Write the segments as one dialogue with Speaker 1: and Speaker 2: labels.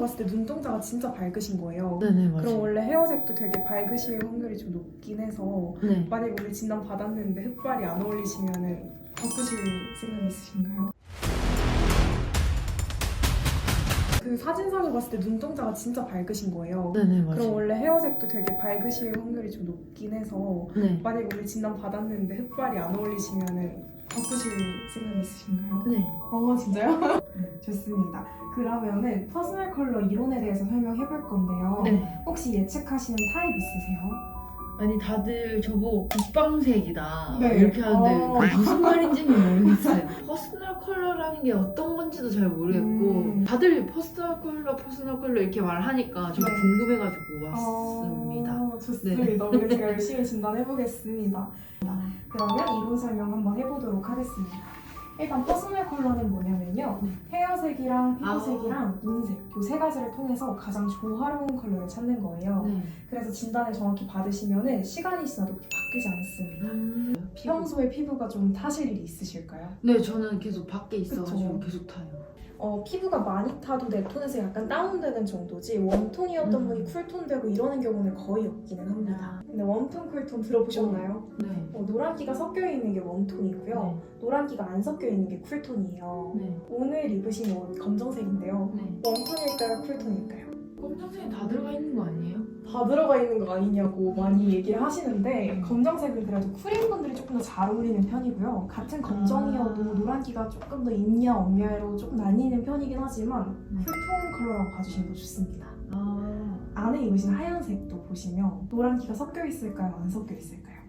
Speaker 1: 봤을 때 눈동자가 진짜 밝으신 거예요.
Speaker 2: 네네 맞아요.
Speaker 1: 그럼 원래 헤어색도 되게 밝으실 확률이 좀 높긴 해서
Speaker 2: 네.
Speaker 1: 만약에 오늘 진단 받았는데 흑발이 안 어울리시면은 바꾸실 생각 있으신가요? 그 사진상으로 봤을 때 눈동자가 진짜 밝으신 거예요.
Speaker 2: 네네 맞아요.
Speaker 1: 그럼 원래 헤어색도 되게 밝으실 확률이 좀 높긴 해서
Speaker 2: 네.
Speaker 1: 만약에 오늘 진단 받았는데 흑발이 안 어울리시면은 바꾸실 생각 있으신가요?
Speaker 2: 네.
Speaker 1: 어 진짜요? 좋습니다. 그러면은 퍼스널 컬러 이론에 대해서 설명해 볼 건데요.
Speaker 2: 네.
Speaker 1: 혹시 예측하시는 타입 있으세요?
Speaker 2: 아니 다들 저보고 국방색이다
Speaker 1: 네.
Speaker 2: 이렇게 하는데
Speaker 1: 어.
Speaker 2: 그게 무슨 말인지는 모르겠어요. 퍼스널 컬러라는 게 어떤 건지도 잘 모르겠고
Speaker 1: 음.
Speaker 2: 다들 퍼스널 컬러, 퍼스널 컬러 이렇게 말하니까 저도
Speaker 1: 네.
Speaker 2: 궁금해가지고 왔습니다.
Speaker 1: 어, 좋습니다. 오늘 제가 열심히 진단해 보겠습니다. 그러면 이론 설명 한번 해보도록 하겠습니다. 일단 퍼스널 컬러는 뭐냐면요.
Speaker 2: 네.
Speaker 1: 헤어색이랑
Speaker 2: 아.
Speaker 1: 피부색이랑 눈색 이 세 가지를 통해서 가장 조화로운 컬러를 찾는 거예요.
Speaker 2: 네.
Speaker 1: 그래서 진단을 정확히 받으시면은 시간이 지나도 그렇게 바뀌지 않습니다.
Speaker 2: 음,
Speaker 1: 평소에 피부가 좀 타실 일이 있으실까요?
Speaker 2: 네, 저는 계속 밖에 있어가지고
Speaker 1: 그쵸.
Speaker 2: 계속 타요.
Speaker 1: 어, 피부가 많이 타도 내 톤에서 약간 다운되는 정도지 웜톤이었던
Speaker 2: 음.
Speaker 1: 분이 쿨톤 되고 이러는 경우는 거의 없기는 합니다. 근데 웜톤, 쿨톤 들어보셨나요?
Speaker 2: 네.
Speaker 1: 어, 노란기가 섞여 있는 게 웜톤이고요. 노란기가 안 섞여 있는 게 쿨톤이에요.
Speaker 2: 네.
Speaker 1: 오늘 입으신 옷 검정색인데요.
Speaker 2: 네.
Speaker 1: 웜톤일까요? 쿨톤일까요?
Speaker 2: 검정색이 다 들어가 있는 거 아니에요?
Speaker 1: 다 들어가 있는 거 아니냐고 많이 얘기를 하시는데
Speaker 2: 음.
Speaker 1: 검정색은 그래도 쿨인 분들이 조금 더 잘 어울리는 편이고요. 같은 검정이어도
Speaker 2: 아.
Speaker 1: 노란기가 조금 더 있냐 없냐로 조금 나뉘는 편이긴 하지만
Speaker 2: 네.
Speaker 1: 쿨톤 컬러라고 봐주시면 더 좋습니다.
Speaker 2: 아,
Speaker 1: 안에 입으신 하얀색도 보시면 노란기가 섞여 있을까요? 안 섞여 있을까요?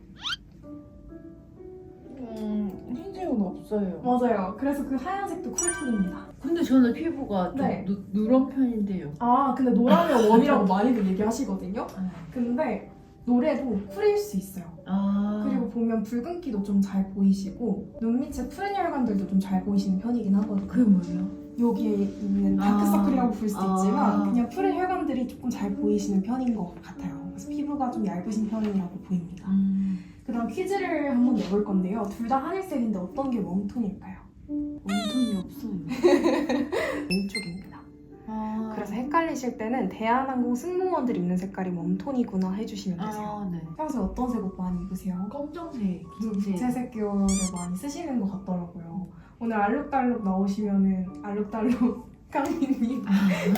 Speaker 2: 음, 흰색은 없어요.
Speaker 1: 맞아요. 그래서 그 하얀색도 쿨톤입니다.
Speaker 2: 근데 저는 피부가 좀
Speaker 1: 네.
Speaker 2: 누, 누런 편인데요.
Speaker 1: 아 근데 노라면 웜이라고 많이들 얘기하시거든요.
Speaker 2: 아,
Speaker 1: 근데 노래도 쿨일 수 있어요.
Speaker 2: 아.
Speaker 1: 그리고 보면 붉은기도 좀 잘 보이시고 눈 밑에 푸른 혈관들도 좀 잘 보이시는 편이긴 하거든요.
Speaker 2: 그게 뭐예요?
Speaker 1: 여기에 있는
Speaker 2: 아.
Speaker 1: 다크서클이라고 부를 수도
Speaker 2: 아.
Speaker 1: 있지만 그냥 푸른 혈관들이 조금 잘 보이시는 편인 것 같아요. 그래서 피부가 좀 얇으신 편이라고 보입니다.
Speaker 2: 음,
Speaker 1: 그다음 퀴즈를 한번 내볼 건데요. 둘 다 하늘색인데 어떤 게 웜톤일까요?
Speaker 2: 웜톤이 없어요.
Speaker 1: 왼쪽입니다.
Speaker 2: 아,
Speaker 1: 그래서 헷갈리실 때는 대한항공 승무원들 입는 색깔이 웜톤이구나 해주시면 되세요.
Speaker 2: 아, 네.
Speaker 1: 평소에 어떤 색 옷 많이 입으세요?
Speaker 2: 검정색,
Speaker 1: 좀
Speaker 2: 흰색.
Speaker 1: 무채색 계열을 많이 쓰시는 것 같더라고요. 오늘 알록달록 나오시면은 알록달록 강민님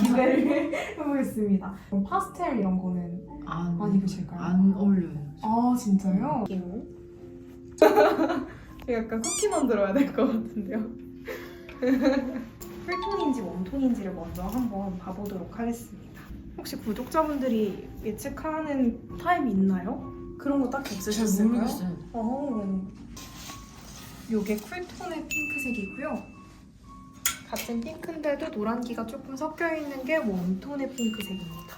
Speaker 1: 기대를 해보겠습니다. 그럼 파스텔 이런 거는
Speaker 2: 안,
Speaker 1: 많이 입으실까요?
Speaker 2: 안 어울려요.
Speaker 1: 아 진짜요? 약간 쿠키 만들어야 될 것 같은데요. 쿨톤인지 웜톤인지를 먼저 한번 봐보도록 하겠습니다. 혹시 구독자분들이 예측하는 타입이 있나요? 그런 거 딱히
Speaker 2: 잘
Speaker 1: 없으셨을까요?
Speaker 2: 모르겠어요.
Speaker 1: 어. 요게 쿨톤의 핑크색이고요. 같은 핑크인데도 노란기가 조금 섞여 있는 게 웜톤의 핑크색입니다.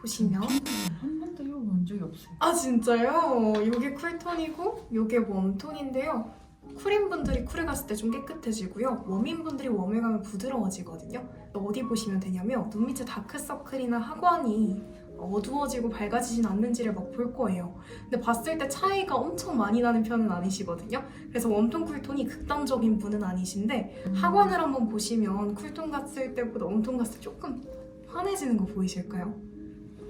Speaker 1: 보시면
Speaker 2: 한 번도 입어본 적이 없어요.
Speaker 1: 아 진짜요? 요게 쿨톤이고 요게 웜톤인데요. 쿨인 분들이 쿨에 갔을 때 좀 깨끗해지고요. 웜인 분들이 웜에 가면 부드러워지거든요. 어디 보시면 되냐면 눈 밑에 다크서클이나 하관이 어두워지고 밝아지진 않는지를 막 볼 거예요. 근데 봤을 때 차이가 엄청 많이 나는 편은 아니시거든요. 그래서 웜톤 쿨톤이 극단적인 분은 아니신데 하관을 한번 보시면 쿨톤 갔을 때보다 웜톤 갔을 때 조금 환해지는 거 보이실까요?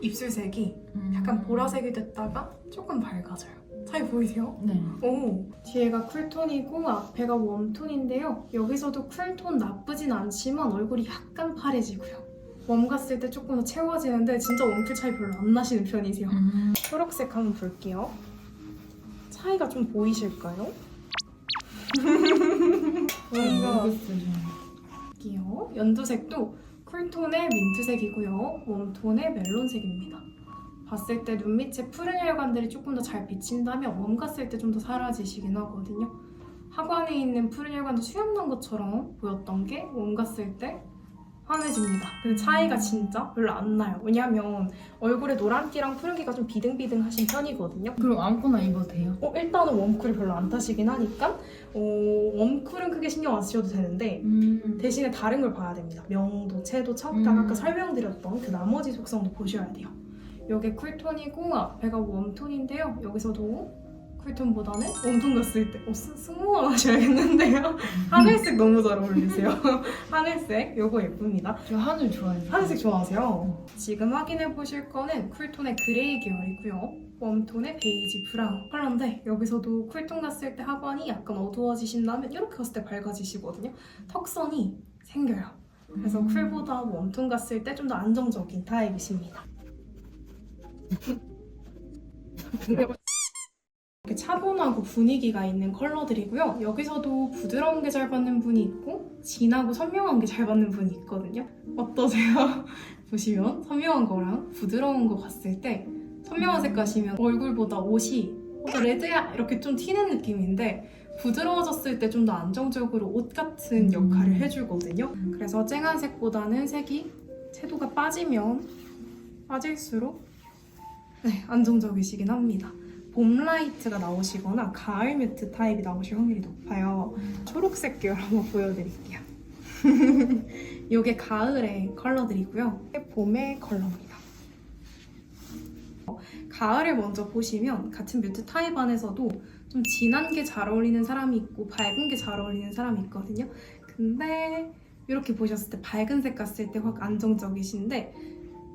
Speaker 1: 입술색이
Speaker 2: 음.
Speaker 1: 약간 보라색이 됐다가 조금 밝아져요. 잘 보이세요?
Speaker 2: 네.
Speaker 1: 오, 뒤에가 쿨톤이고 앞에가 웜톤인데요. 여기서도 쿨톤 나쁘진 않지만 얼굴이 약간 파래지고요. 웜 갔을 때 조금 더 채워지는데 진짜 웜쿨 차이 별로 안 나시는 편이세요.
Speaker 2: 음.
Speaker 1: 초록색 한번 볼게요. 차이가 좀 보이실까요? 뭔가
Speaker 2: 모르겠어요.
Speaker 1: 볼게요. 연두색도 쿨톤의 민트색이고요. 웜톤의 멜론색입니다. 봤을 때 눈 밑에 푸른 혈관들이 조금 더 잘 비친다면 웜 갔을 때 좀 더 사라지시긴 하거든요. 하관에 있는 푸른 혈관도 수염난 것처럼 보였던 게 웜 갔을 때 환해집니다. 근데 차이가 진짜 별로 안 나요. 왜냐면 얼굴에 노란기랑 푸른기가 좀 비등비등하신 편이거든요.
Speaker 2: 그럼 아무거나 입어도 돼요?
Speaker 1: 어, 일단은 웜쿨이 별로 안 타시긴 하니까 어, 웜쿨은 크게 신경 안 쓰셔도 되는데
Speaker 2: 음.
Speaker 1: 대신에 다른 걸 봐야 됩니다. 명도, 채도, 청당
Speaker 2: 음.
Speaker 1: 아까 설명드렸던 그 나머지 속성도 보셔야 돼요. 이게 쿨톤이고 앞에가 웜톤인데요. 여기서도 쿨톤보다는 웜톤 갔을 때 어, 스- 승무원 하셔야겠는데요. 하늘색 너무 잘 어울리세요. 하늘색 요거 예쁩니다.
Speaker 2: 저 하늘 좋아해요.
Speaker 1: 하늘색 좋아하세요? 지금 확인해 보실 거는 쿨톤의 그레이 계열이고요. 웜톤의 베이지 브라운 컬러인데 여기서도 쿨톤 갔을 때 하관이 약간 어두워지신 다음에 이렇게 갔을 때 밝아지시거든요. 턱선이 생겨요. 그래서
Speaker 2: 음.
Speaker 1: 쿨보다 웜톤 갔을 때 좀 더 안정적인 타입이십니다. 이렇게 차분하고 분위기가 있는 컬러들이고요. 여기서도 부드러운 게 잘 받는 분이 있고 진하고 선명한 게 잘 받는 분이 있거든요. 어떠세요? 보시면 선명한 거랑 부드러운 거 봤을 때 선명한 색 가시면 얼굴보다 옷이 어, 저 레드야 이렇게 좀 튀는 느낌인데 부드러워졌을 때 좀 더 안정적으로 옷 같은 역할을
Speaker 2: 음.
Speaker 1: 해주거든요. 그래서 쨍한 색보다는 색이 채도가 빠지면 빠질수록 네, 안정적이시긴 합니다. 봄 라이트가 나오시거나 가을 매트 타입이 나오실 확률이 높아요. 초록색 계열 한번 보여드릴게요. 이게 가을의 컬러들이고요. 봄의 컬러입니다. 어, 가을을 먼저 보시면 같은 뮤트 타입 안에서도 좀 진한 게 잘 어울리는 사람이 있고 밝은 게 잘 어울리는 사람이 있거든요. 근데 이렇게 보셨을 때 밝은 색 갔을 때 확 안정적이신데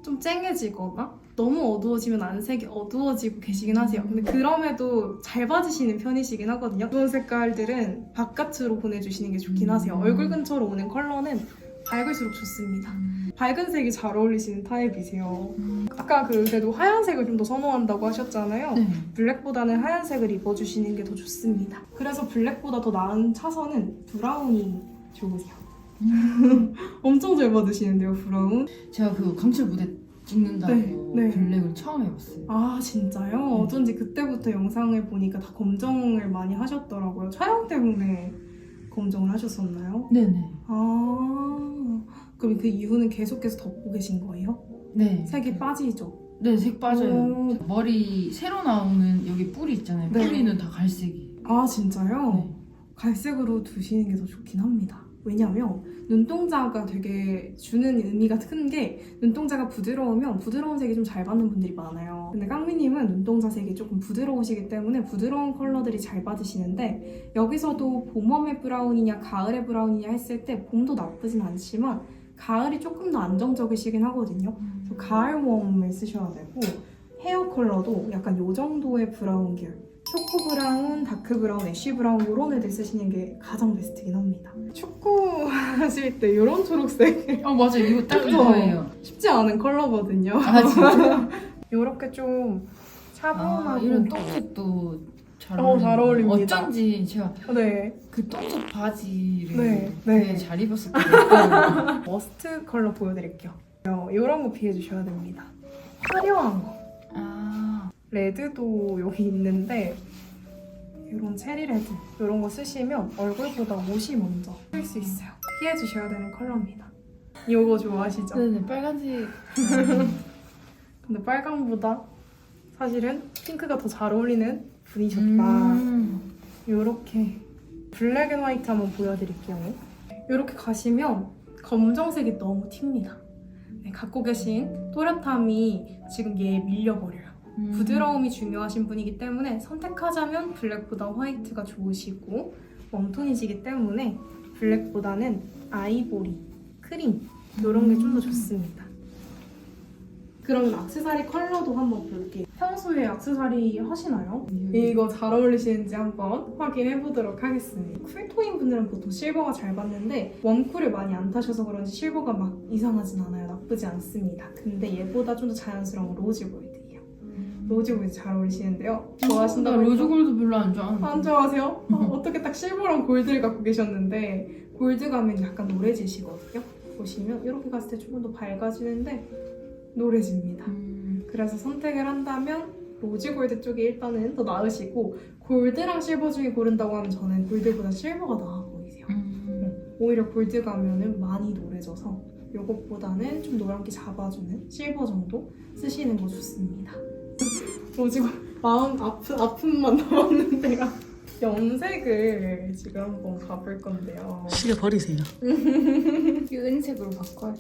Speaker 1: 좀 쨍해지거나 너무 어두워지면 안색이 어두워지고 계시긴 하세요. 근데 그럼에도 잘 받으시는 편이시긴 하거든요. 어두운 색깔들은 바깥으로 보내주시는 게 좋긴 하세요.
Speaker 2: 음.
Speaker 1: 얼굴 근처로 오는 컬러는 밝을수록 좋습니다. 밝은 색이 잘 어울리시는 타입이세요.
Speaker 2: 음.
Speaker 1: 아까 그래도 하얀색을 좀 더 선호한다고 하셨잖아요.
Speaker 2: 네.
Speaker 1: 블랙보다는 하얀색을 입어주시는 게 더 좋습니다. 그래서 블랙보다 더 나은 차선은 브라운이 좋으세요. 엄청 잘 받으시는데요, 브라운?
Speaker 2: 제가 그 강철 무대 찍는다고
Speaker 1: 네, 네.
Speaker 2: 블랙을 처음 해봤어요.
Speaker 1: 아, 진짜요? 어쩐지 그때부터 영상을 보니까 다 검정을 많이 하셨더라고요. 촬영 때문에 검정을 하셨었나요?
Speaker 2: 네네.
Speaker 1: 아, 그럼 그 이후는 계속해서 덮고 계신 거예요?
Speaker 2: 네.
Speaker 1: 색이 빠지죠?
Speaker 2: 네, 색 빠져요.
Speaker 1: 오.
Speaker 2: 머리 새로 나오는 여기 뿔이 있잖아요.
Speaker 1: 네.
Speaker 2: 뿌리는 다 갈색이.
Speaker 1: 아, 진짜요?
Speaker 2: 네.
Speaker 1: 갈색으로 두시는 게 더 좋긴 합니다. 왜냐면 눈동자가 되게 주는 의미가 큰 게 눈동자가 부드러우면 부드러운 색이 좀 잘 받는 분들이 많아요. 근데 깡미님은 눈동자 색이 조금 부드러우시기 때문에 부드러운 컬러들이 잘 받으시는데 여기서도 봄웜의 브라운이냐 가을의 브라운이냐 했을 때 봄도 나쁘진 않지만 가을이 조금 더 안정적이시긴 하거든요. 가을 웜을 쓰셔야 되고 헤어 컬러도 약간 요 정도의 브라운 계열 초코 브라운, 다크 브라운, 애쉬 브라운 이런 애들 쓰시는 게 가장 베스트긴 합니다. 축구 하실 때 이런 초록색
Speaker 2: 어 맞아 요 이거 딱? 이거예요.
Speaker 1: 쉽지 않은 컬러거든요.
Speaker 2: 아 진짜?
Speaker 1: 이렇게 좀 차분하고
Speaker 2: 아, 이런 똥색도 잘,
Speaker 1: 어, 잘 어울립니다.
Speaker 2: 어쩐지 제가
Speaker 1: 네
Speaker 2: 그 똥색 바지를
Speaker 1: 네,
Speaker 2: 되게
Speaker 1: 네.
Speaker 2: 잘 입었었거든요.
Speaker 1: 머스트 컬러 보여드릴게요. 이런 거 피해 주셔야 됩니다. 화려한 거.
Speaker 2: 아,
Speaker 1: 레드도 여기 있는데 이런 체리 레드 이런 거 쓰시면 얼굴보다 옷이 먼저 쓸 수 있어요. 피해 주셔야 되는 컬러입니다. 이거 좋아하시죠?
Speaker 2: 네네 빨간색.
Speaker 1: 근데 빨강보다 사실은 핑크가 더 잘 어울리는 분이셨다.
Speaker 2: 음.
Speaker 1: 이렇게 블랙 앤 화이트 한번 보여드릴게요. 이렇게 가시면 검정색이 너무 튑니다. 네, 갖고 계신 또렷함이 지금 얘에 밀려버려요.
Speaker 2: 음.
Speaker 1: 부드러움이 중요하신 분이기 때문에 선택하자면 블랙보다 화이트가 좋으시고 웜톤이시기 때문에 블랙보다는 아이보리, 크림 이런 게 좀 더 좋습니다. 그러면 악세사리 컬러도 한번 볼게요. 평소에 악세사리 하시나요? 이거 잘 어울리시는지 한번 확인해 보도록 하겠습니다. 쿨톤인 분들은 보통 실버가 잘 받는데 웜쿨을 많이 안 타셔서 그런지 실버가 막 이상하진 않아요. 나쁘지 않습니다. 근데 얘보다 좀 더 자연스러운 로즈 골드예요. 로즈 골드 잘 어울리시는데요.
Speaker 2: 나
Speaker 1: 좋아하신다고
Speaker 2: 로즈? 골드 별로 안 좋아하는데.
Speaker 1: 안 좋아하세요? 어, 어떻게 딱 실버랑 골드를 갖고 계셨는데 골드 가면 약간 노래지시거든요. 보시면 이렇게 갔을 때 조금 더 밝아지는데 노래집니다.
Speaker 2: 음.
Speaker 1: 그래서 선택을 한다면 로즈 골드 쪽이 일단은 더 나으시고 골드랑 실버 중에 고른다고 하면 저는 골드보다 실버가 나아 보이세요.
Speaker 2: 음.
Speaker 1: 오히려 골드 가면은 많이 노래져서 이것보다는 좀 노란기 잡아주는 실버 정도 쓰시는 거 좋습니다. 로즈 골 마음 아픈 아픔만 남았는데요. 염색을 지금 한번 가볼 건데요.
Speaker 3: 시계 버리세요.
Speaker 2: 이 은색으로 바꿔요.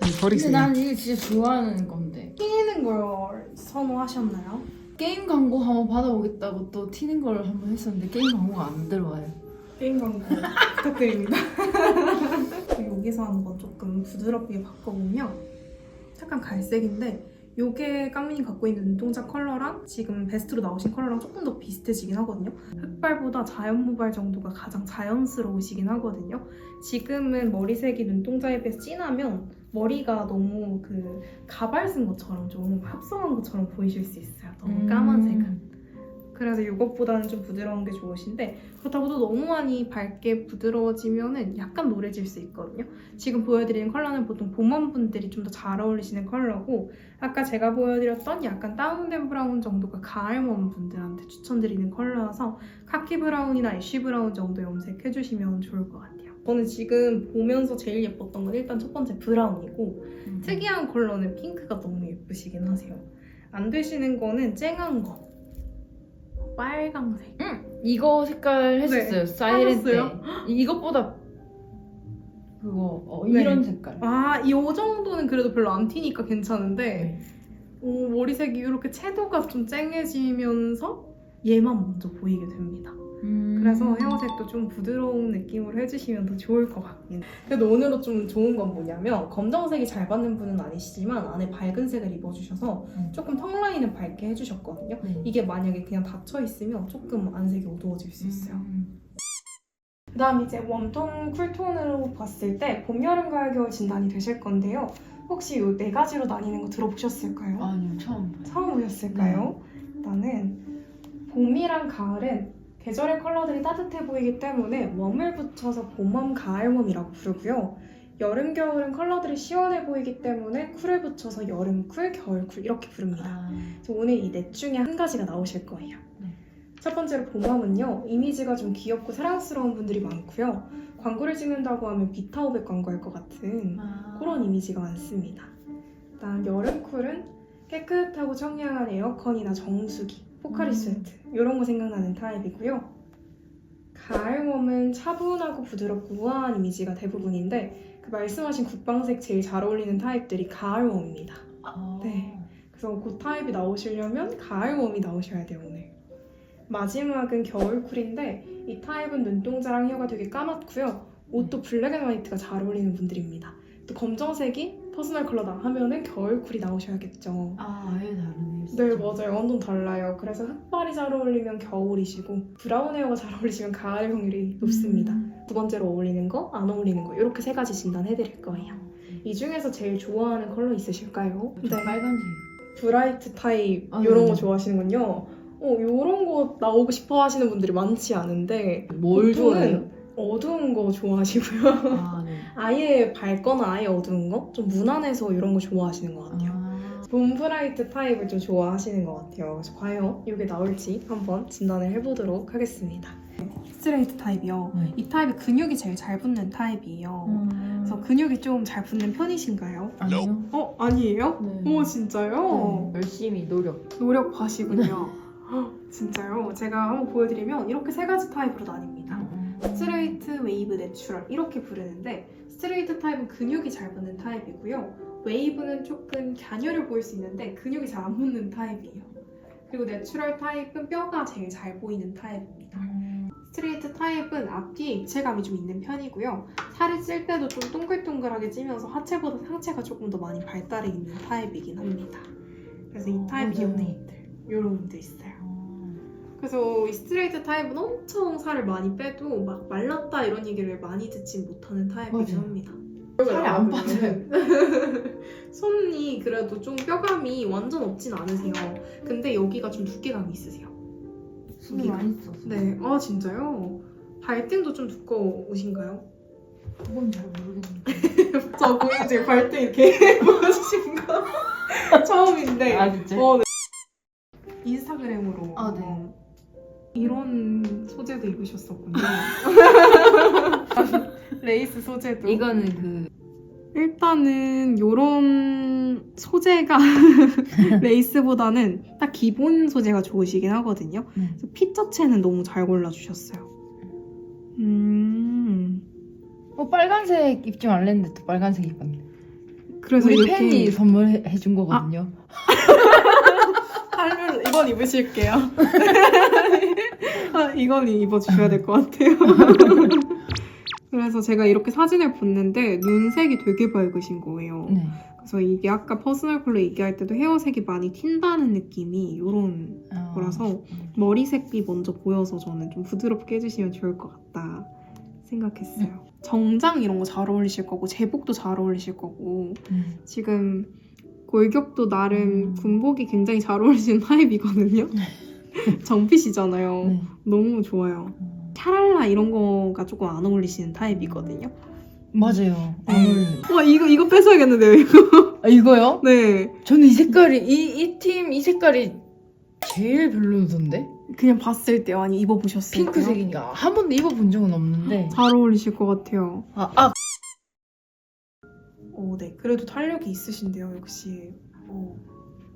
Speaker 3: 아니
Speaker 2: 근데
Speaker 3: 버리세요.
Speaker 2: 난 이거 진짜 좋아하는 건데.
Speaker 1: 끼는 걸 선호하셨나요?
Speaker 2: 게임 광고 한번 받아보겠다고 또 튀는 걸 한번 했었는데 게임 광고가 안 들어와요.
Speaker 1: 게임 광고 부탁드립니다. 여기서 한번 조금 부드럽게 바꿔보면 약간 갈색인데 요게 깡민이 갖고 있는 눈동자 컬러랑 지금 베스트로 나오신 컬러랑 조금 더 비슷해지긴 하거든요. 흑발보다 자연 모발 정도가 가장 자연스러우시긴 하거든요. 지금은 머리색이 눈동자에 비해 진하면 머리가 너무 그 가발 쓴 것처럼 좀 합성한 것처럼 보이실 수 있어요. 너무 까만색은. 그래서 이것보다는 좀 부드러운 게 좋으신데 그렇다고 또 너무 많이 밝게 부드러워지면은 약간 노래질 수 있거든요. 지금 보여드리는 컬러는 보통 봄원분들이 좀 더 잘 어울리시는 컬러고 아까 제가 보여드렸던 약간 다운된 브라운 정도가 가을원 분들한테 추천드리는 컬러여서 카키 브라운이나 애쉬 브라운 정도 염색해주시면 좋을 것 같아요. 저는 지금 보면서 제일 예뻤던 건 일단 첫 번째 브라운이고
Speaker 2: 음.
Speaker 1: 특이한 컬러는 핑크가 너무 예쁘시긴 하세요. 안 되시는 거는 쨍한 거. 빨강색.
Speaker 2: 이거 색깔 했었어요. 사이렌 때.
Speaker 1: 하셨어요?
Speaker 2: 이것보다 그거 어,
Speaker 1: 네.
Speaker 2: 이런 색깔.
Speaker 1: 아, 이 정도는 그래도 별로 안 튀니까 괜찮은데
Speaker 2: 네.
Speaker 1: 오, 머리색이 이렇게 채도가 좀 쨍해지면서 얘만 먼저 보이게 됩니다.
Speaker 2: 음.
Speaker 1: 그래서 헤어색도 좀 부드러운 느낌으로 해주시면 더 좋을 것 같긴 해요. 그래도 오늘은 좀 좋은 건 뭐냐면 검정색이 잘 받는 분은 아니시지만 안에 밝은 색을 입어주셔서
Speaker 2: 음.
Speaker 1: 조금 턱 라인을 밝게 해주셨거든요.
Speaker 2: 네.
Speaker 1: 이게 만약에 그냥 닫혀 있으면 조금 안색이 어두워질 수 있어요.
Speaker 2: 음.
Speaker 1: 그 다음 이제 웜톤, 쿨톤으로 봤을 때 봄, 여름, 가을, 겨울 진단이 되실 건데요. 혹시 이 네 가지로 나뉘는 거 들어보셨을까요?
Speaker 2: 아니요 처음.
Speaker 1: 처음 보셨을까요? 일단은 봄이랑 가을은 계절의 컬러들이 따뜻해 보이기 때문에 웜을 붙여서 봄웜, 가을웜이라고 부르고요. 여름, 겨울은 컬러들이 시원해 보이기 때문에 쿨을 붙여서 여름 쿨, 겨울 쿨 이렇게 부릅니다.
Speaker 2: 아,
Speaker 1: 그래서 오늘 이 넷 중에 한 가지가 나오실 거예요.
Speaker 2: 네.
Speaker 1: 첫 번째로 봄웜은요. 이미지가 좀 귀엽고 사랑스러운 분들이 많고요. 광고를 찍는다고 하면 비타오백 광고할 것 같은
Speaker 2: 아.
Speaker 1: 그런 이미지가 많습니다. 일단 여름 쿨은 깨끗하고 청량한 에어컨이나 정수기, 포카리
Speaker 2: 음.
Speaker 1: 스웨트 이런 거 생각나는 타입이고요. 가을 웜은 차분하고 부드럽고 우아한 이미지가 대부분인데 그 말씀하신 국방색 제일 잘 어울리는 타입들이 가을 웜입니다.
Speaker 2: 아.
Speaker 1: 네. 그래서 그 타입이 나오시려면 가을 웜이 나오셔야 돼요 오늘. 마지막은 겨울 쿨인데 이 타입은 눈동자랑 혀가 되게 까맣고요. 옷도 블랙 앤 화이트가 잘 어울리는 분들입니다. 또 검정색이 퍼스널 컬러다 하면은 겨울 쿨이 나오셔야겠죠.
Speaker 2: 아 아예 다르네요.
Speaker 1: 네
Speaker 2: 진짜.
Speaker 1: 맞아요 완전 달라요 그래서 흑발이 잘 어울리면 겨울이시고 브라운 헤어가 잘 어울리시면 가을 확률이 높습니다
Speaker 2: 음.
Speaker 1: 두 번째로 어울리는 거 안 어울리는 거 이렇게 세 가지 진단해 드릴 거예요 이 중에서 제일 좋아하는 컬러 있으실까요?
Speaker 2: 저 빨간색.
Speaker 1: 브라이트 타입
Speaker 2: 아,
Speaker 1: 이런
Speaker 2: 네.
Speaker 1: 거 좋아하시는군요. 어, 이런 거 나오고 싶어 하시는 분들이 많지 않은데
Speaker 2: 뭘 좋아해요?
Speaker 1: 어두운 거 좋아하시고요.
Speaker 2: 아 네.
Speaker 1: 아예 밝거나 아예 어두운 거? 좀 무난해서 이런 거 좋아하시는 것 같아요.
Speaker 2: 아.
Speaker 1: 봄 브라이트 타입을 좀 좋아하시는 것 같아요. 그래서 과연 이게 나올지 한번 진단을 해보도록 하겠습니다. 스트레이트 타입이요.
Speaker 2: 네.
Speaker 1: 이 타입이 근육이 제일 잘 붙는 타입이에요.
Speaker 2: 음.
Speaker 1: 그래서 근육이 좀 잘 붙는 편이신가요?
Speaker 2: 아니요.
Speaker 1: 어, 아니에요?
Speaker 2: 네.
Speaker 1: 오, 진짜요?
Speaker 2: 네, 열심히 노력.
Speaker 1: 노력하시군요. 헉, 진짜요? 제가 한번 보여드리면 이렇게 세 가지 타입으로 나뉩니다. 스트레이트, 웨이브, 내추럴 이렇게 부르는데 스트레이트 타입은 근육이 잘 붙는 타입이고요. 웨이브는 조금 갸녀려 보일 수 있는데 근육이 잘 안 붙는 타입이에요. 그리고 내추럴 타입은 뼈가 제일 잘 보이는 타입입니다.
Speaker 2: 음.
Speaker 1: 스트레이트 타입은 앞뒤에 입체감이 좀 있는 편이고요. 살을 찔 때도 좀 동글동글하게 찌면서 하체보다 상체가 조금 더 많이 발달해 있는 타입이긴 합니다. 그래서 이
Speaker 2: 어,
Speaker 1: 타입
Speaker 2: 맞아요.
Speaker 1: 연예인들 이런 분도 있어요.
Speaker 2: 아.
Speaker 1: 그래서 이 스트레이트 타입은 엄청 살을 많이 빼도 막 말랐다 이런 얘기를 많이 듣진 못하는 타입이긴
Speaker 2: 맞아요.
Speaker 1: 합니다.
Speaker 2: 살이 안 빠져요.
Speaker 1: 손이 그래도 좀 뼈감이 완전 없진 않으세요. 근데 여기가 좀 두께감이 있으세요.
Speaker 2: 숨이
Speaker 1: 여기가.
Speaker 2: 많이 썼어.
Speaker 1: 네, 아 진짜요? 발등도 좀 두꺼우신가요?
Speaker 2: 그건 잘 모르겠는데.
Speaker 1: 저 보이지 발등 이렇게 보여주신 거 처음인데
Speaker 2: 아 진짜?
Speaker 1: 어, 네. 인스타그램으로
Speaker 2: 아, 네.
Speaker 1: 이런 소재도 입으셨었군요. 레이스 소재도.
Speaker 2: 이거는 그
Speaker 1: 일단은 요런 소재가 레이스보다는 딱 기본 소재가 좋으시긴 하거든요.
Speaker 2: 네.
Speaker 1: 그래서 핏 자체는 너무 잘 골라주셨어요. 음.
Speaker 2: 어, 빨간색 입지 말랬는데 또 빨간색 입었네.
Speaker 1: 그래서
Speaker 2: 우리
Speaker 1: 이렇게
Speaker 2: 팬이 선물해 준 거거든요.
Speaker 1: 살을 이건 입으실게요. 아, 이건 입어주셔야 될 것 같아요. 그래서 제가 이렇게 사진을 봤는데 눈색이 되게 밝으신 거예요.
Speaker 2: 네.
Speaker 1: 그래서 이게 아까 퍼스널 컬러 얘기할 때도 헤어색이 많이 튄다는 느낌이 이런
Speaker 2: 어.
Speaker 1: 거라서 머리색이 먼저 보여서 저는 좀 부드럽게 해주시면 좋을 것 같다 생각했어요. 정장 이런 거 잘 어울리실 거고 제복도 잘 어울리실 거고
Speaker 2: 음.
Speaker 1: 지금 골격도 나름
Speaker 2: 음.
Speaker 1: 군복이 굉장히 잘 어울리시는 타입이거든요. 정핏이잖아요.
Speaker 2: 네.
Speaker 1: 너무 좋아요.
Speaker 2: 음.
Speaker 1: 샤랄라 이런 거가 조금 안 어울리시는 타입이거든요.
Speaker 2: 맞아요. 안
Speaker 1: 네.
Speaker 2: 어울려요.
Speaker 1: 와 이거 이거 뺏어야겠는데요 이거.
Speaker 2: 아, 이거요?
Speaker 1: 네.
Speaker 2: 저는 이 색깔이 이 이 팀 이 색깔이 제일 별로던데
Speaker 1: 그냥 봤을 때 아니 입어보셨어요?
Speaker 2: 핑크색이니까 한 번도 입어본 적은 없는데
Speaker 1: 잘 어울리실 것 같아요.
Speaker 2: 아, 아
Speaker 1: 오, 네. 그래도 탄력이 있으신데요, 역시. 오,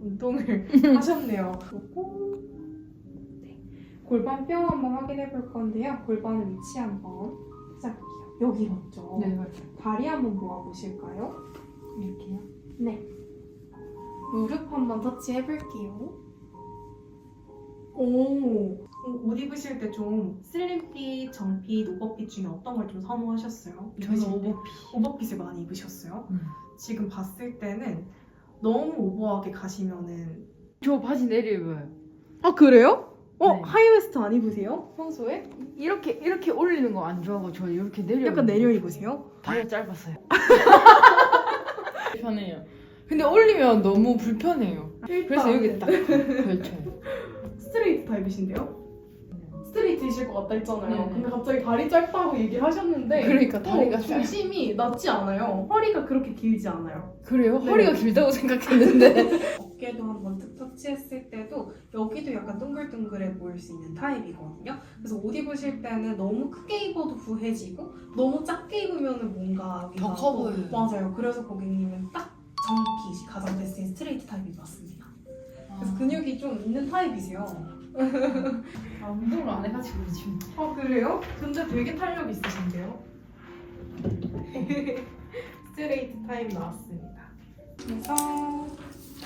Speaker 1: 운동을 하셨네요. 그리고 네. 골반 뼈 한번 확인해 볼 건데요. 골반 위치 한번 찾아볼게요. 여기 맞죠?
Speaker 2: 네, 맞아요.
Speaker 1: 다리 한번 모아 보실까요?
Speaker 2: 이렇게요.
Speaker 1: 네. 무릎 한번 터치해 볼게요. 오, 옷 입으실 때 좀 슬림핏, 정핏, 오버핏 중에 어떤 걸 좀 선호하셨어요?
Speaker 2: 저는
Speaker 1: 입으실 때?
Speaker 2: 오버핏.
Speaker 1: 오버핏을 많이 입으셨어요?
Speaker 2: 음.
Speaker 1: 지금 봤을 때는 너무 오버하게 가시면은
Speaker 2: 저 바지 내려 입어요.
Speaker 1: 아 그래요? 어
Speaker 2: 네.
Speaker 1: 하이웨스트 안 입으세요? 평소에?
Speaker 2: 이렇게 이렇게 올리는 거 안 좋아하고 저 이렇게 내려.
Speaker 1: 약간. 내려 입으세요?
Speaker 2: 다리가 짧았어요. 불편해요. 근데 올리면 너무 불편해요. 그래서 여기 딱 걸쳐요.
Speaker 1: 스트레이트 타입이신데요? 스트레이트이실 것 같다 했잖아요.
Speaker 2: 네.
Speaker 1: 근데 갑자기 다리 짧다고 얘기를 하셨는데
Speaker 2: 그러니까 다리가
Speaker 1: 어, 중심이 낮지 않아요. 허리가 그렇게 길지 않아요.
Speaker 2: 그래요?
Speaker 1: 네.
Speaker 2: 허리가 길다고 생각했는데.
Speaker 1: 어깨도 한번 툭 터치했을 때도 여기도 약간 동글동글해 보일 수 있는 타입이거든요. 그래서 옷 입으실 때는 너무 크게 입어도 부해지고 너무 작게 입으면 뭔가
Speaker 2: 더커
Speaker 1: 또-
Speaker 2: 보여요.
Speaker 1: 맞아요. 그래서 고객님은 딱 정핏이 가장 베스트인 스트레이트 타입이 맞습니다. 그래서 근육이 좀 있는 타입이세요.
Speaker 2: 아, 운동을 안 해가지고 지금.
Speaker 1: 아 그래요? 근데 되게 탄력 있으신데요? 스트레이트 타입 나왔습니다. 그래서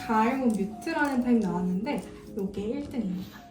Speaker 1: 가을몬 뮤트라는 타입 나왔는데 이게 1등입니다.